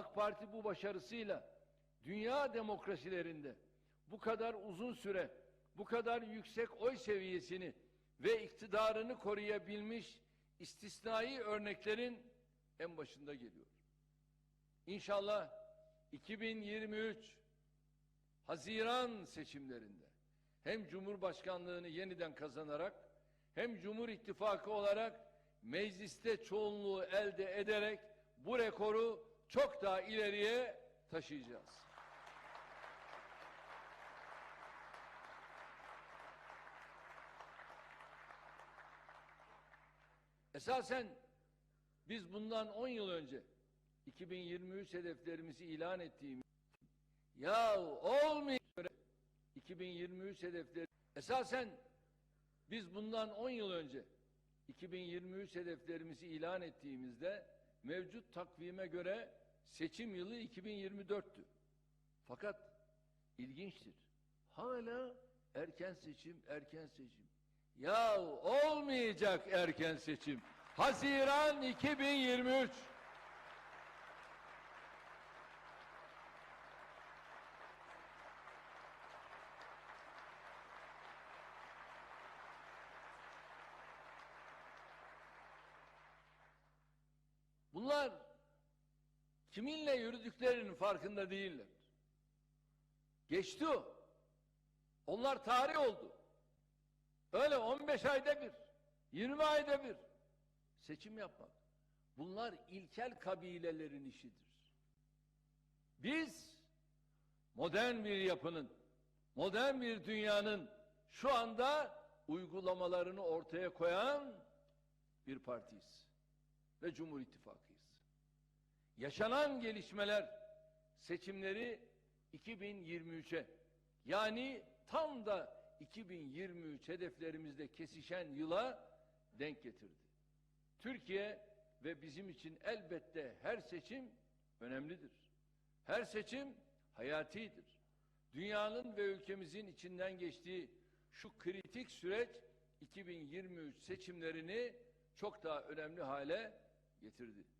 AK Parti bu başarısıyla dünya demokrasilerinde bu kadar uzun süre, bu kadar yüksek oy seviyesini ve iktidarını koruyabilmiş istisnai örneklerin en başında geliyor. İnşallah 2023 Haziran seçimlerinde hem Cumhurbaşkanlığını yeniden kazanarak hem Cumhur İttifakı olarak mecliste çoğunluğu elde ederek bu rekoru çok daha ileriye taşıyacağız. Esasen biz bundan 10 yıl önce 2023 hedeflerimizi ilan ettiğimiz ya olmuyor 2023 hedefleri esasen biz bundan 10 yıl önce 2023 hedeflerimizi ilan ettiğimizde mevcut takvime göre seçim yılı 2024'tü. Fakat ilginçtir. Hala erken seçim, erken seçim. Ya olmayacak erken seçim. Haziran 2023. Bunlar kiminle yürüdüklerinin farkında değiller. Geçti o. Onlar tarih oldu. Öyle 15 ayda bir, 20 ayda bir seçim yapmak. Bunlar ilkel kabilelerin işidir. Biz modern bir yapının, modern bir dünyanın şu anda uygulamalarını ortaya koyan bir partiyiz ve Cumhur İttifakıyız. Yaşanan gelişmeler seçimleri 2023'e yani tam da 2023 hedeflerimizde kesişen yıla denk getirdi. Türkiye ve bizim için elbette her seçim önemlidir. Her seçim hayatidir. Dünyanın ve ülkemizin içinden geçtiği şu kritik süreç 2023 seçimlerini çok daha önemli hale getirdi.